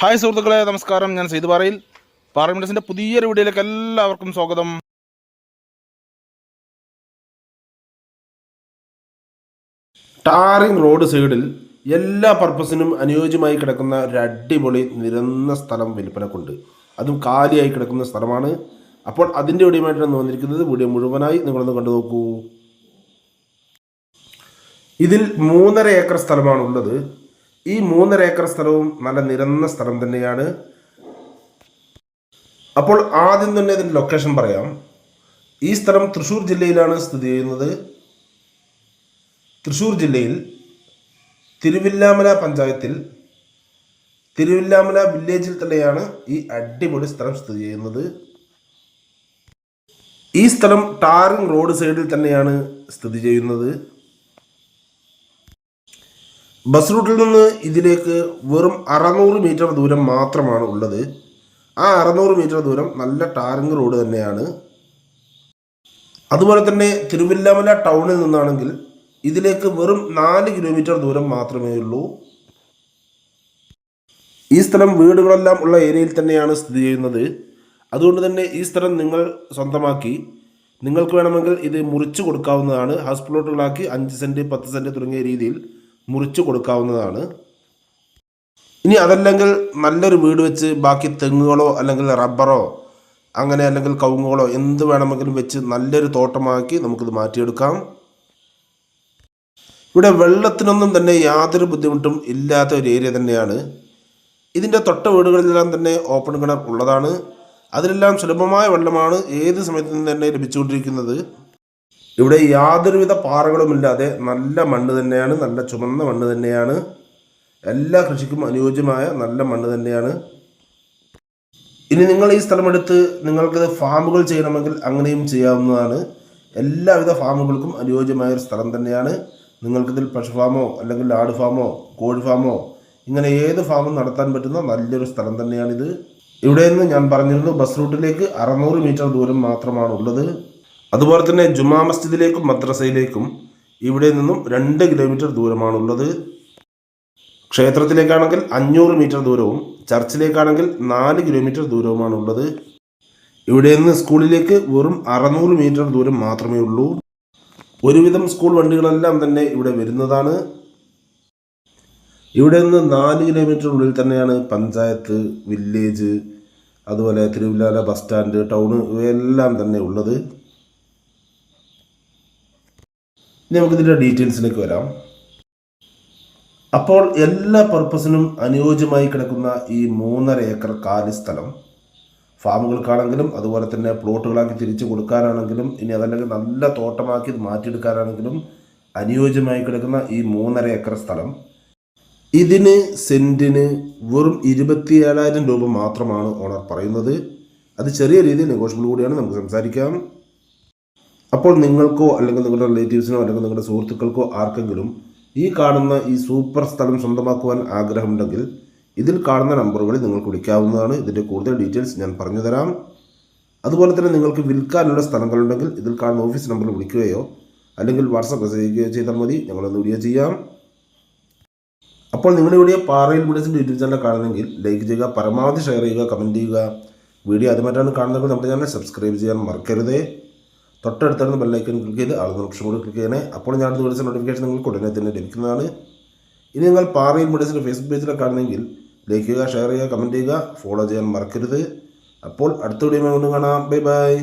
Hi സുഹൃത്തുക്കളെ നമസ്കാരം. ഞാൻ സെയ്ത് പാറയിൽ. പാർലമെന്റ്സിന്റെ പുതിയൊരു വീഡിയോയിലേക്ക് എല്ലാവർക്കും സ്വാഗതം. ടാറിംഗ് റോഡ് സൈഡിൽ എല്ലാ പർപ്പസിനും അനുയോജ്യമായി കിടക്കുന്ന ഒരു അടിപൊളി നിരന്ന സ്ഥലം വിൽപ്പനക്കുണ്ട്. അതും കാലിയായി കിടക്കുന്ന സ്ഥലമാണ്. അപ്പോൾ അതിന്റെ വീഡിയോമായിട്ടാണ് വന്നിരിക്കുന്നത്. വീഡിയോ മുഴുവനായി നിങ്ങളൊന്ന് കണ്ടു നോക്കൂ. ഇതിൽ മൂന്നര ഏക്കർ സ്ഥലമാണ് ഉള്ളത് ഈ മൂന്നര ഏക്കർ സ്ഥലവും നല്ല നിരന്ന സ്ഥലം തന്നെയാണ്. അപ്പോൾ ആദ്യം തന്നെ ഇതിന്റെ ലൊക്കേഷൻ പറയാം. ഈ സ്ഥലം തൃശ്ശൂർ ജില്ലയിലാണ് സ്ഥിതി ചെയ്യുന്നത്. തൃശ്ശൂർ ജില്ലയിൽ തിരുവില്ലാമല പഞ്ചായത്തിൽ തിരുവില്ലാമല വില്ലേജിൽ തന്നെയാണ് ഈ അടിപൊളി സ്ഥലം സ്ഥിതി ചെയ്യുന്നത്. ഈ സ്ഥലം ടാറിംഗ് റോഡ് സൈഡിൽ തന്നെയാണ് സ്ഥിതി ചെയ്യുന്നത്. ബസ് റൂട്ടിൽ നിന്ന് ഇതിലേക്ക് വെറും അറുന്നൂറ് മീറ്റർ ദൂരം മാത്രമാണ് ഉള്ളത്. ആ അറുന്നൂറ് മീറ്റർ ദൂരം നല്ല ടാറിംഗ് റോഡ് തന്നെയാണ്. അതുപോലെ തന്നെ തിരുവില്ലാമല ടൗണിൽ നിന്നാണെങ്കിൽ ഇതിലേക്ക് വെറും നാല് കിലോമീറ്റർ ദൂരം മാത്രമേ ഉള്ളൂ. ഈ സ്ഥലം വീടുകളെല്ലാം ഉള്ള ഏരിയയിൽ തന്നെയാണ് സ്ഥിതി ചെയ്യുന്നത്. അതുകൊണ്ട് തന്നെ ഈ സ്ഥലം നിങ്ങൾ സ്വന്തമാക്കി. നിങ്ങൾക്ക് വേണമെങ്കിൽ ഇത് മുറിച്ചു കൊടുക്കാവുന്നതാണ്. ഹൗസ് പ്ലോട്ടുകളാക്കി അഞ്ച് സെന്റ് പത്ത് സെന്റ് തുടങ്ങിയ രീതിയിൽ മുറിച്ചു കൊടുക്കാവുന്നതാണ്. ഇനി അതല്ലെങ്കിൽ നല്ലൊരു വീട് വെച്ച് ബാക്കി തെങ്ങുകളോ അല്ലെങ്കിൽ റബ്ബറോ അങ്ങനെ അല്ലെങ്കിൽ കവുങ്ങുകളോ എന്ത് വേണമെങ്കിലും വെച്ച് നല്ലൊരു തോട്ടമാക്കി നമുക്കിത് മാറ്റിയെടുക്കാം. ഇവിടെ വെള്ളത്തിനൊന്നും തന്നെ യാതൊരു ബുദ്ധിമുട്ടും ഇല്ലാത്ത ഒരു ഏരിയ തന്നെയാണ്. ഇതിന്റെ തൊട്ട വീടുകളിലെല്ലാം തന്നെ ഓപ്പൺ കിണർ ഉള്ളതാണ്. അതിലെല്ലാം സുലഭമായ വെള്ളമാണ് ഏത് സമയത്തും തന്നെ ലഭിച്ചുകൊണ്ടിരിക്കുന്നത്. ഇവിടെ യാതൊരുവിധ പാറകളുമില്ലാതെ നല്ല മണ്ണ് തന്നെയാണ് നല്ല ചുമന്ന മണ്ണ് തന്നെയാണ്. എല്ലാ കൃഷിക്കും അനുയോജ്യമായ നല്ല മണ്ണ് തന്നെയാണ്. ഇനി നിങ്ങൾ ഈ സ്ഥലമെടുത്ത് നിങ്ങൾക്കിത് ഫാമുകൾ ചെയ്യണമെങ്കിൽ അങ്ങനെയും ചെയ്യാവുന്നതാണ്. എല്ലാവിധ ഫാമുകൾക്കും അനുയോജ്യമായ ഒരു സ്ഥലം തന്നെയാണ്. നിങ്ങൾക്കിതിൽ പശു ഫാമോ അല്ലെങ്കിൽ ആട് ഫാമോ കോഴി ഫാമോ ഇങ്ങനെ ഏത് ഫാമും നടത്താൻ പറ്റുന്ന നല്ലൊരു സ്ഥലം തന്നെയാണിത്. ഇവിടെ നിന്ന് ഞാൻ പറഞ്ഞിരുന്നു ബസ് റൂട്ടിലേക്ക് അറുന്നൂറ് മീറ്റർ ദൂരം മാത്രമാണ് ഉള്ളത് അതുപോലെ തന്നെ ജുമാ മസ്ജിദിലേക്കും മദ്രസയിലേക്കും ഇവിടെ നിന്നും രണ്ട് കിലോമീറ്റർ ദൂരമാണുള്ളത്. ക്ഷേത്രത്തിലേക്കാണെങ്കിൽ അഞ്ഞൂറ് മീറ്റർ ദൂരവും ചർച്ചിലേക്കാണെങ്കിൽ നാല് കിലോമീറ്റർ ദൂരവുമാണുള്ളത്. ഇവിടെ നിന്ന് സ്കൂളിലേക്ക് വെറും അറുന്നൂറ് മീറ്റർ ദൂരം മാത്രമേ ഉള്ളൂ. ഒരുവിധം സ്കൂൾ വണ്ടികളെല്ലാം തന്നെ ഇവിടെ വരുന്നതാണ്. ഇവിടെ നിന്ന് നാല് കിലോമീറ്റർ ഉള്ളിൽ തന്നെയാണ് പഞ്ചായത്ത് വില്ലേജ് അതുപോലെ തിരുവില്ലാല ബസ് സ്റ്റാൻഡ് ടൗൺ ഇവയെല്ലാം തന്നെ ഉള്ളത് ഇനി നമുക്കിതിന്റെ ഡീറ്റെയിൽസിലേക്ക് വരാം. അപ്പോൾ എല്ലാ പർപ്പസിനും അനുയോജ്യമായി കിടക്കുന്ന ഈ മൂന്നര ഏക്കർ കാലി സ്ഥലം ഫാമുകൾക്കാണെങ്കിലും അതുപോലെ തന്നെ പ്ലോട്ടുകളാക്കി തിരിച്ചു കൊടുക്കാനാണെങ്കിലും ഇനി അതല്ലെങ്കിൽ നല്ല തോട്ടമാക്കി മാറ്റിയെടുക്കാനാണെങ്കിലും അനുയോജ്യമായി കിടക്കുന്ന ഈ മൂന്നര ഏക്കർ സ്ഥലം. ഇതിന് സെന്റിന് വെറും ഇരുപത്തി ഏഴായിരം രൂപ മാത്രമാണ് ഓണർ പറയുന്നത്. അത് ചെറിയ രീതിയിൽ നെഗോഷ്യബിൾ കൂടിയാണ് നമുക്ക് സംസാരിക്കാം. അപ്പോൾ നിങ്ങൾക്കോ അല്ലെങ്കിൽ നിങ്ങളുടെ റിലേറ്റീവ്സിനോ അല്ലെങ്കിൽ നിങ്ങളുടെ സുഹൃത്തുക്കൾക്കോ ആർക്കെങ്കിലും ഈ കാണുന്ന ഈ സൂപ്പർ സ്ഥലം സ്വന്തമാക്കുവാൻ ആഗ്രഹമുണ്ടെങ്കിൽ ഇതിൽ കാണുന്ന നമ്പറുകളിൽ നിങ്ങൾക്ക് വിളിക്കാവുന്നതാണ്. ഇതിന്റെ കൂടുതൽ ഡീറ്റെയിൽസ് ഞാൻ പറഞ്ഞു തരാം. അതുപോലെ തന്നെ നിങ്ങൾക്ക് വിൽക്കാനുള്ള സ്ഥലങ്ങളുണ്ടെങ്കിൽ ഇതിൽ കാണുന്ന ഓഫീസ് നമ്പറിൽ വിളിക്കുകയോ അല്ലെങ്കിൽ വാട്സപ്പ് മെസ്സേജ് ചെയ്യുകയോ ചെയ്താൽ മതി. ഞങ്ങളൊന്ന് വീഡിയോ ചെയ്യാം. അപ്പോൾ നിങ്ങളുടെ വീഡിയോ പാറയിൽ വീഡിയോസിന്റെ യൂട്യൂബ് ചാനൽ കാണുന്നെങ്കിൽ ലൈക്ക് ചെയ്യുക പരമാവധി ഷെയർ ചെയ്യുക കമന്റ് ചെയ്യുക. വീഡിയോ അതുമായിട്ടാണ് കാണുന്നതെങ്കിൽ നമ്മുടെ ചാനൽ സബ്സ്ക്രൈബ് ചെയ്യാൻ മറക്കരുതേ. തൊട്ടടുത്തുള്ള ബെല്ലൈക്കൺ ക്ലിക്ക് ചെയ്ത് ആളുകൾ ഓപ്ഷൻ കൂടി ക്ലിക്ക് ചെയ്യണേ. അപ്പോൾ ഞാൻ വീഡിയോസ് നോട്ടിഫിക്കേഷൻ നിങ്ങൾക്ക് ഉടനെ തന്നെ ലഭിക്കുന്നതാണ്. ഇനി നിങ്ങൾ പാറയിൽ മെഡിസിന്റെ ഫേസ്ബുക്ക് പേജിലൊക്കെ കാണുന്നെങ്കിൽ ലൈക്ക് ചെയ്യുക ഷെയർ ചെയ്യുക കമന്റ് ചെയ്യുക ഫോളോ ചെയ്യാൻ മറക്കരുത്. അപ്പോൾ അടുത്ത വീഡിയോ വീണ്ടും കാണാം. Bye bye